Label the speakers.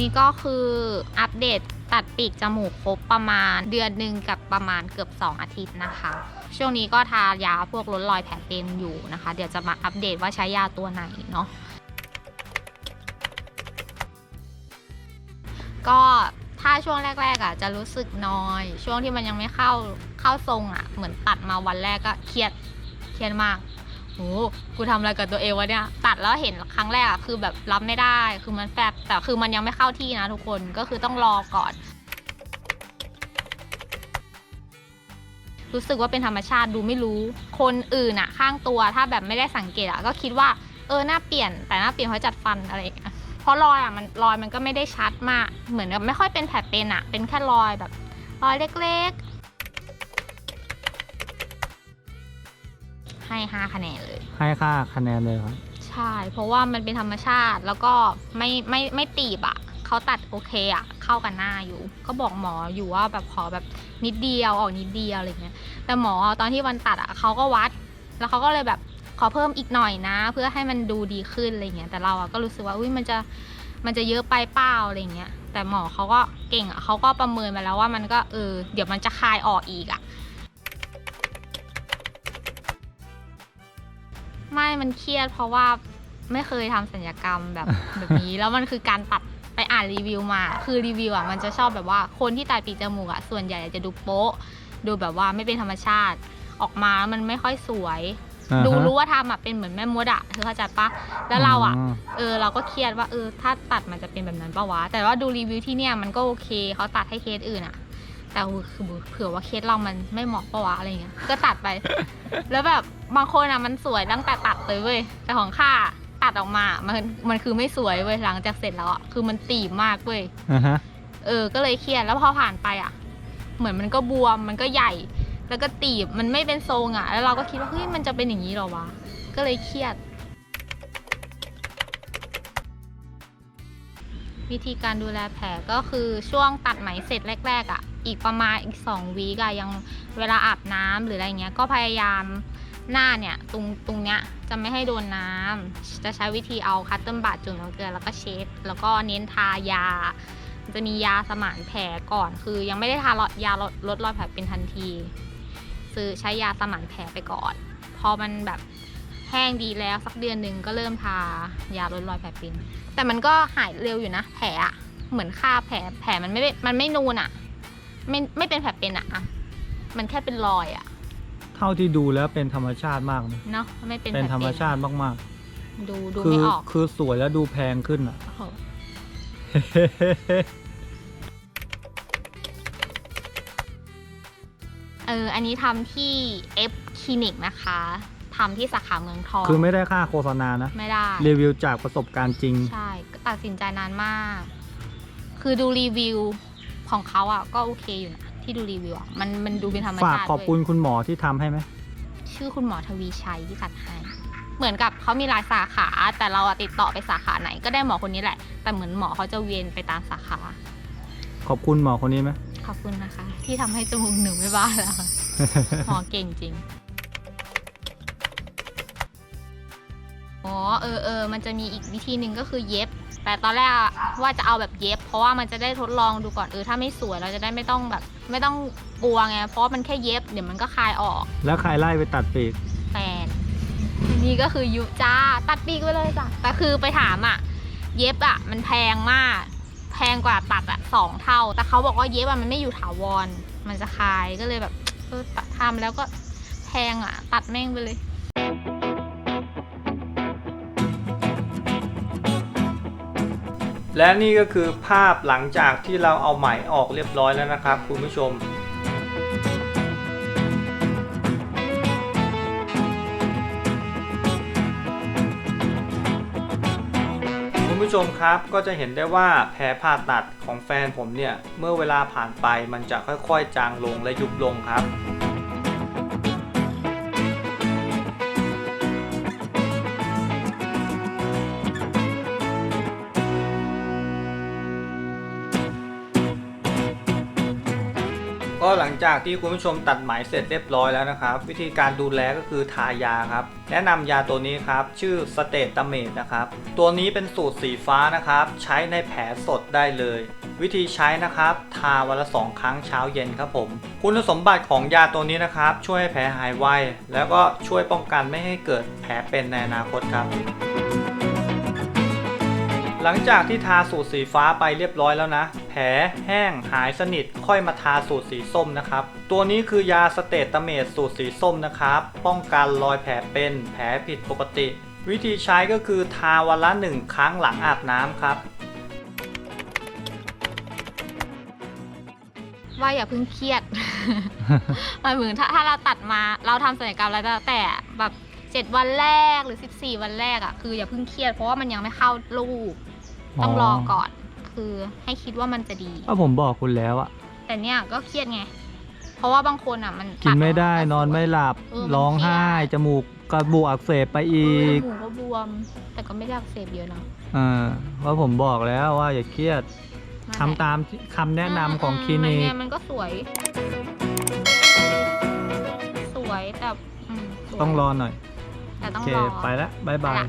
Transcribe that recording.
Speaker 1: นี้ก็คืออัปเดตตัดปีกจมูกครบประมาณเดือนหนึ่งกับประมาณเกือบ 2 อาทิตย์นะคะ ช่วงนี้ก็ทายาพวกลดรอยแผลเป็นอยู่นะคะ เดี๋ยวจะมาอัปเดตว่าใช้ยาตัวไหนเนาะก็ถ้าช่วงแรกๆอะจะรู้สึกน้อย ช่วงที่มันยังไม่เข้าเข้าทรงอะเหมือนตัดมาวันแรกก็เครียดเครียดมาก โอ้กูทำอะไรกับตัวเองวะเนี่ย ตัดแล้วเห็นครั้งแรกอะคือแบบรับไม่ได้ คือมันแฟบแต่คือมันยังไม่เข้าที่นะทุกคน ก็คือต้องรอก่อน รู้สึกว่าเป็นธรรมชาติดูไม่รู้ คนอื่นอะข้างตัวถ้าแบบไม่ได้สังเกตอะก็คิดว่าเออหน้าเปลี่ยน แต่หน้าเปลี่ยนเพราะจัดฟันอะไรอย่างเพราะรอยอะมันรอยมันก็ไม่ได้ชัดมาก เหมือนกับไม่ค่อยเป็นแผลเป็นอะเป็นแค่รอยแบบรอยเล็ก ๆ ให้ห้าคะแนนเลย
Speaker 2: ให้ค่าคะแนนเลยครับ
Speaker 1: ใช่ เพราะว่ามันเป็นธรรมชาติแล้วก็ไม่ไม่ไม่ตีบอะ่ะเขาตัดโอเคอะ่ะ เข้ากันหน้าอยู่ ก็บอกหมออยู่ว่าแบบขอแบบนิดเดียวออกนิดเดียวอะไรเงี้ยแต่หมอตอนที่วันตัดอะ่ะเขาก็วัด แล้วเขาก็เลยแบบขอเพิ่มอีกหน่อยนะ เพื่อให้มันดูดีขึ้นอะไรเงี้ยแต่เราอะ่ะก็รู้สึกว่าอุ้ยมันจะมันจะเยอะไปเปล่าอะไรเงี้ยแต่หมอเขาก็เก่งอะ่ะเขาก็ประเมินมาแล้วว่ามันก็เออเดี๋ยวมันจะคายออกอีกอะ ไม่มันเครียดเพราะว่าไม่เคยทำสัญญกรรมแบบ แบบนี้ แล้วมันคือการตัดไปอ่านรีวิวมา คือรีวิวอะมันจะชอบแบบว่าคนที่ตัดปีกจมูกอะส่วนใหญ่จะดูโป๊ะ ดูแบบว่าไม่เป็นธรรมชาติออกมามันไม่ค่อยสวย
Speaker 2: อ่าฮะ
Speaker 1: ดูรู้ว่าทำอะเป็นเหมือนแม่มดอะเธอเข้าใจปะแล้วเราอะ
Speaker 2: ม
Speaker 1: เออเราก็เครียดว่าเออถ้าตัดมันจะเป็นแบบนั้นปะวะแต่ว่าดูรีวิวที่เนี่ยมันก็โอเคเขาตัดให้เคสอื่นอะ แต่คือเผื่อว่าเคสเรามันไม่เหมาะปะวะอะไรเงี้ย ก็ตัดไป แล้วแบบบางคนอะมันสวยตั้งแต่ตัดเลยเว้ย แต่ของข้าตัดออกมา มันมันคือไม่สวยเว้ยหลังจากเสร็จแล้วอะคือมันตีบมากเว้ย
Speaker 2: อ่าฮะ
Speaker 1: เออ ก็เลยเครียด แล้วพอผ่านไปอะ เหมือนมันก็บวม มันก็ใหญ่ แล้วก็ตีบ มันไม่เป็นทรงอะ แล้วเราก็คิดว่าเฮ้ย มันจะเป็นอย่างนี้เหรอวะ ก็เลยเครียด วิธีการดูแลแผลก็คือช่วงตัดไหมเสร็จแรก ๆ อะ อีกประมาณอีกสองวีกอะยังเวลาอาบน้ำหรืออะไรเงี้ยก็พยายามหน้าเนี่ยตรงตรงเนี้ยจะไม่ให้โดนน้ำจะใช้วิธีเอาคัตเติ้ลบัตจุ่มน้ำเกลือแล้วก็เช็ดแล้วก็เน้นทายา จะมียาสมานแผลก่อน คือยังไม่ได้ทายาลดลดรอยแผลเป็นทันที ซื้อใช้ยาสมานแผลไปก่อน พอมันแบบแห้งดีแล้วสักเดือนหนึ่งก็เริ่มทายาลดรอยแผลเป็นแต่มันก็หายเร็วอยู่นะ แผลเหมือนค่าแผลแผลมันไม่มันไม่นูนอะ ไม่ไม่เป็นแผลเป็นอะอะมันแค่เป็นรอยอะ
Speaker 2: เท่าที่ดูแล้วเป็นธรรมชาติมากนะ
Speaker 1: เนาะไม่เป็น
Speaker 2: เป็น
Speaker 1: แผล
Speaker 2: ธรรมชาติมาก
Speaker 1: ดูดู
Speaker 2: ๆ คื
Speaker 1: ไม่ออก
Speaker 2: คือสวยแล้วดูแพงขึ้นอะ
Speaker 1: โอ้โหเออ อันนี้ทำที่ F คลินิกนะคะทำที่สาขาเมืองทอง
Speaker 2: คือไม่ได้ค่าโฆษณานะ
Speaker 1: ไม่ได้
Speaker 2: รีวิวจากประสบการณ์จริง
Speaker 1: ใช่ก็ตัดสินใจนานมาก คือดูรีวิว ของเขาอะก็โอเคอยู่นะที่ดูรีวิวอะมันมันดูเป็นธรรม
Speaker 2: ฝาก
Speaker 1: ชาติ
Speaker 2: ขอบคุ
Speaker 1: เว้
Speaker 2: ณ
Speaker 1: ย
Speaker 2: คุณหมอที่ทำให้ไหม
Speaker 1: ชื่อคุณหมอทวีชัยที่ตัดให้เหมือนกับเขามีหลายสาขา แต่เราอะติดต่อไปสาขาไหนก็ได้หมอคนนี้แหละ แต่เหมือนหมอเขาจะเวียนไปตามสาขา
Speaker 2: ขอบคุณหมอคนนี้ไหม
Speaker 1: ขอบคุณนะคะ ที่ทำให้จมูกหนูไม่บ้าแล้วค่ะหมอเก่งจริง เออเออมันจะมีอีกวิธีหนึ่งก็คือเย็บ แต่ตอนแรกอะว่าจะเอาแบบเย็บ เพราะว่ามันจะได้ทดลองดูก่อนเออถ้าไม่สวยเราจะได้ไม่ต้องแบบ ไม่ต้องกลัวไงเพราะว่ามันแค่เย็บเดี๋ยวมันก็คลายออก
Speaker 2: แล้วใครไล่ไปตัดปีก
Speaker 1: แฟนนี่ก็คือยุจ้าตัดปีกไปเลยจ้ะแต่คือไปถามอะ เย็บอะ มันแพงมาก แพงกว่าตัดอะสองเท่า แต่เขาบอกว่าเย็บอะมันไม่อยู่ถาวรมันจะคลายก็เลยแบบเออตัดทำแล้วก็แพงอะ ตัดแม่งไปเลย
Speaker 2: และนี่ก็คือภาพหลังจากที่เราเอาไหมออกเรียบร้อยแล้วนะครับคุณผู้ชมคุณผู้ชมครับก็จะเห็นได้ว่าแผลผ่าตัดของแฟนผมเนี่ย เมื่อเวลาผ่านไปมันจะค่อยๆ จางลงและยุบลงครับ ก็หลังจากที่คุณผู้ชมตัดไหมเสร็จเรียบร้อยแล้วนะครับ วิธีการดูแลก็คือทายาครับ แนะนำยาตัวนี้ครับ ชื่อสเตตเมดนะครับ ตัวนี้เป็นสูตรสีฟ้านะครับ ใช้ในแผลสดได้เลย วิธีใช้นะครับ ทาวันละสองครั้งเช้าเย็นครับผม คุณสมบัติของยาตัวนี้นะครับ ช่วยให้แผลหายไว แล้วก็ช่วยป้องกันไม่ให้เกิดแผลเป็นในอนาคตครับหลังจากที่ทาสูตรสีฟ้าไปเรียบร้อยแล้วนะ ลแห้งหายสนิทค่อยมาทาสูตรสีส้มนะครับ ตัวนี้คือยาสเตตเมตสูตรสีส้มนะครับ ป้องกันรอยแผลเป็นแผลผิดปกติ วิธีใช้ก็คือทาวันละหนึ่งครั้งหลังอาบน้ำครับ
Speaker 1: ว่าอย่าเพิ่งเครียดหมายถึงถ้าถ้าเราตัดมาเราทำศัลยกรรมแล้วแต่แบบเจ็ดวันแรกหรือ 14 วันแรกอะ่ะคืออย่าเพิ่งเครียดเพราะว่ามันยังไม่เข้ารูปต้องรอก่อน คือให้คิดว่ามันจะดี
Speaker 3: ก็ผมบอกคุณแล้วอะ
Speaker 1: แต่เนี่ยก็เครียดไง เพราะว่าบางคนอะมัน
Speaker 3: กินไม่ได้
Speaker 1: ตั
Speaker 3: นอนไม่หลับ
Speaker 1: เออมัน
Speaker 3: ร้องไห้
Speaker 1: เครียด
Speaker 3: จมูกกระบูกอักเสบไป
Speaker 1: เอ
Speaker 3: อี
Speaker 1: อกหูก็บวม แต่ก็ไม่ได้อักเสบเยอะนะ
Speaker 3: อ่าเพราะผมบอกแล้วว่าอย่าเครียดทำตามคำแนะนำของคลินิ
Speaker 1: มัน
Speaker 3: ก
Speaker 1: ไงมันก็สวย สวยแต่อืมสวย
Speaker 3: ต้องรอหน่อย
Speaker 1: แต่
Speaker 3: โอ
Speaker 1: ต้อง
Speaker 3: เค
Speaker 1: รอ
Speaker 3: ไปแล้วบายบาย
Speaker 1: ไปละ